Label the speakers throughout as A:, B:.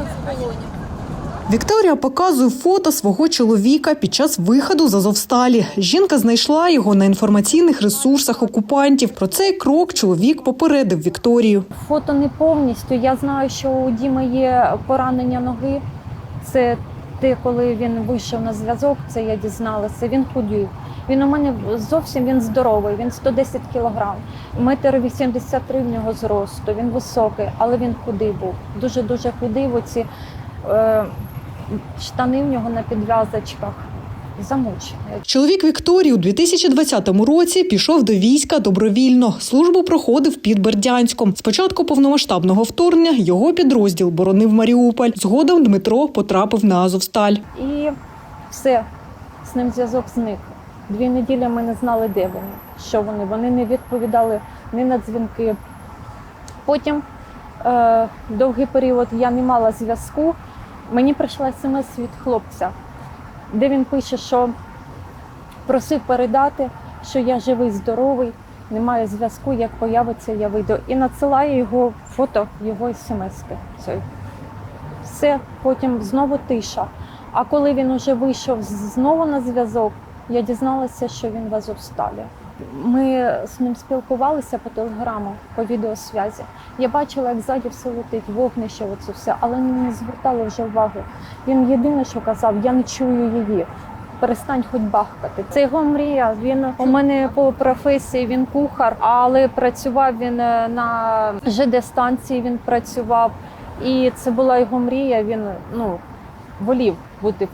A: знаходиться в полоні.
B: Вікторія показує фото свого чоловіка під час виходу з Азовсталі. Жінка знайшла його на інформаційних ресурсах окупантів. Про цей крок чоловік попередив Вікторію.
A: Фото не повністю. Я знаю, що у Діми є поранення ноги. Це те, коли він вийшов на зв'язок, це я дізналася. Він худів. Він у мене зовсім він здоровий, він 110 кілограм. Метр 83 в нього зросту. Він високий, але він худий був. Дуже дуже худий. Оці е, штани в нього на підв'язочках. Замучений.
B: Чоловік Вікторії у 2020 році пішов до війська добровільно. Службу проходив під Бердянськом. Спочатку повномасштабного вторгнення його підрозділ боронив Маріуполь. Згодом Дмитро потрапив на Азовсталь.
A: І все, з ним зв'язок зник. Дві неділі ми не знали, де вони, що вони. Вони не відповідали ні на дзвінки. Потім е, довгий період я не мала зв'язку. Мені прийшла смс від хлопця, де він пише, що просив передати, що я живий, здоровий, немає зв'язку, як появиться, я вийду. І надсилає його фото його смски. Все, потім знову тиша. А коли він уже вийшов знову на зв'язок, я дізналася, що він в Азовсталі. Ми з ним спілкувалися по телеграму, по відеосвязі. Я бачила, як ззаді все летить, вогнище, оце все, але не звертали вже уваги. Він єдине, що казав, я не чую її. Перестань хоч бахкати. Це його мрія. Він у мене по професії він кухар, але працював він е, на ЖД станції. Він працював, і це була його мрія. Він ну волів бути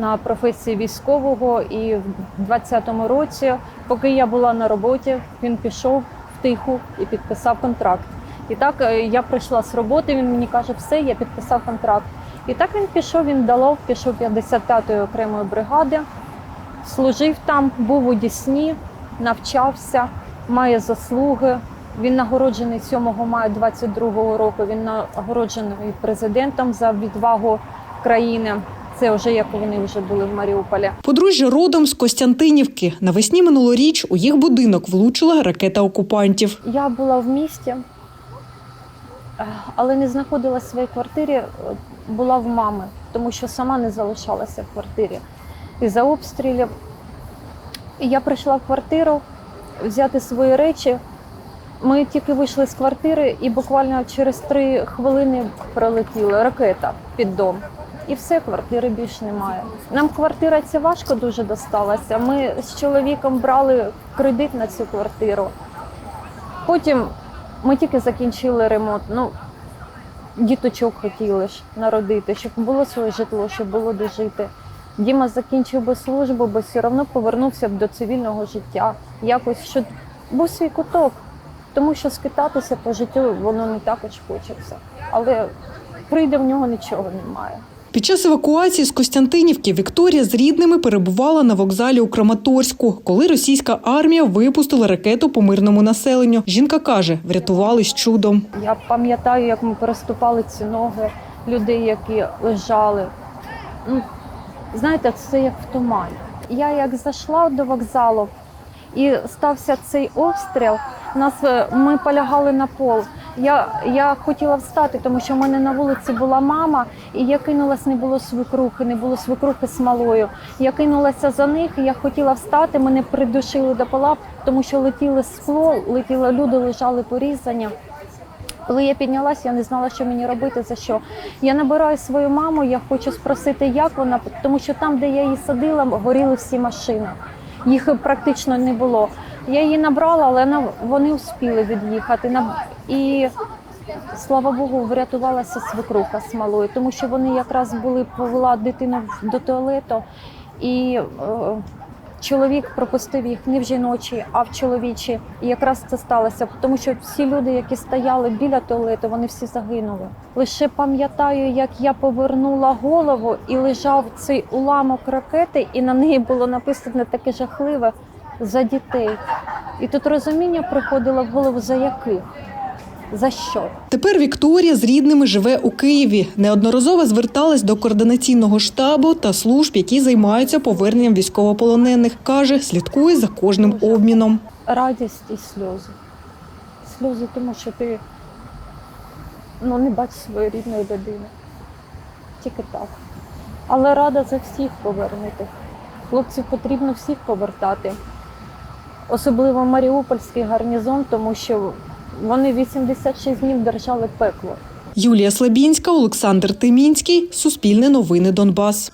A: на професії військового. І в 20-му році, поки я була на роботі, він пішов в тиху і підписав контракт. І так е, я прийшла з роботи. Він мені каже, все, я підписав контракт. І так він пішов, він далов, пішов 55-ї окремої бригади, служив там, був у Дісні, навчався, має заслуги. Він нагороджений 7 мая 22-го року. Він нагороджений президентом за відвагу країни. Це вже як вони вже були в Маріуполі.
B: Подружжя родом з Костянтинівки. Навесні минулоріч у їх будинок влучила ракета окупантів.
A: Я була в місті, е, але не знаходилася в своїй квартирі, е, була в мами, тому що сама не залишалася в квартирі із-за обстрілів. Я прийшла в квартиру взяти свої речі. Ми тільки вийшли з квартири, і буквально через три хвилини прилетіла ракета під дом. І все, квартири більше немає. Нам квартира ця важко дуже досталася. Ми з чоловіком брали кредит на цю квартиру. Потім ми тільки закінчили ремонт. Ну, діточок хотіли ж народити, щоб було своє житло, щоб було де жити. Діма закінчив би службу, бо все одно повернувся б до цивільного життя. Якось щоб був свій куток. Тому що скитатися по життю воно не також хочеться. Але прийде в нього нічого немає.
B: Під час евакуації з Костянтинівки Вікторія з рідними перебувала на вокзалі у Краматорську, коли російська армія випустила ракету по мирному населенню. Жінка каже, врятувались чудом.
A: Я пам'ятаю, як ми переступали ці ноги людей, які лежали. Ну, знаєте, це як в тумані. Я як зайшла до вокзалу і стався цей обстріл, нас е, ми полягали на пол. Я, я хотіла встати, тому що в мене на вулиці була мама, і я кинулась, не було свекрухи, не було свекрухи з малою. Я кинулася за них, я хотіла встати. Мене придушили до пола, тому що летіли скло, летіло люди, лежали порізані. Коли я піднялася, я не знала, що мені робити, за що. Я набираю свою маму, я хочу спросити, як вона, тому що там, де я її садила, горіли всі машини. Їх практично не було. Я її набрала, але вони успіли від'їхати. І слава Богу, врятувалася свекруха з малою, тому що вони якраз були повела дитину до туалету, і е, чоловік пропустив їх не в жіночі, а в чоловічі. І якраз це сталося, тому що всі люди, які стояли біля туалету, вони всі загинули. Лише пам'ятаю, як я повернула голову і лежав цей уламок ракети, і на неї було написано таке жахливе за дітей. І тут розуміння приходило в голову за яких, за що.
B: Тепер Вікторія з рідними живе у Києві. Неодноразово зверталась до координаційного штабу та служб, які займаються поверненням військовополонених. каже, слідкує за кожним обміном.
A: радість і сльози. Сльози, тому що ти ну, не бачиш своєї рідної людини. тільки так. Але рада за всіх повернутих. Хлопців потрібно всіх повертати. Особливо Маріупольський гарнізон, тому що вони 86 днів держали пекло.
B: Юлія Слабінська, Олександр Тимінський. Суспільне новини Донбас.